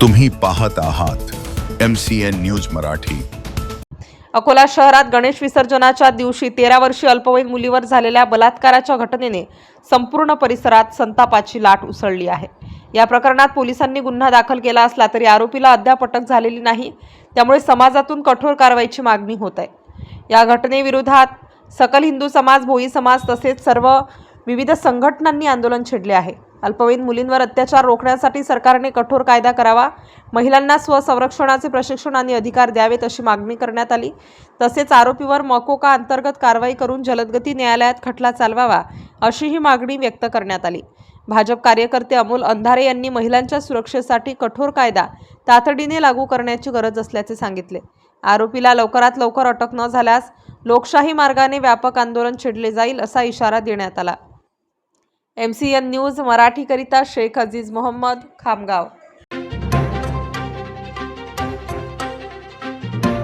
तुम्ही पाहत आहात M C N news Marathi. Akola शहरात गणेश विसर्जनाच्या दिवशी तेरा वर्षीय अल्पवयीन मुलीवर झालेल्या बलात्काराच्या घटनेने संपूर्ण परिसरात संतापाची लाट उसळली आहे. या प्रकरणात पोलिसांनी गुन्हा दाखल केला असला तरी आरोपीला अद्याप अटक झालेली नाही. त्यामुळे समाजातून कठोर कारवाईची मागणी होत आहे. या घटनेविरोधात सकल हिंदू समाज भोई समाज तसेच सर्व विविध संघटनांनी आंदोलन छेडले आहे. अल्पवयीन मुलींवर अत्याचार रोखण्यासाठी सरकारने कठोर कायदा करावा. महिलांना स्वसंरक्षणाचे प्रशिक्षण आणि अधिकार द्यावेत अशी मागणी करण्यात आली. तसेच आरोपीवर मकोका अंतर्गत कारवाई करून जलदगती न्यायालयात खटला चालवावा अशीही मागणी व्यक्त करण्यात आली. भाजप कार्यकर्ते अमोल अंधारे यांनी महिलांच्या सुरक्षेसाठी कठोर कायदा तातडीने लागू करण्याची गरज असल्याचे सांगितले. आरोपीला लवकरात लवकर अटक न झाल्यास लोकशाही मार्गाने व्यापक आंदोलन छेडले जाईल असा इशारा देण्यात आला. एम सी एन न्यूज मराठीकरिता शेख अजीज मोहम्मद खामगाव.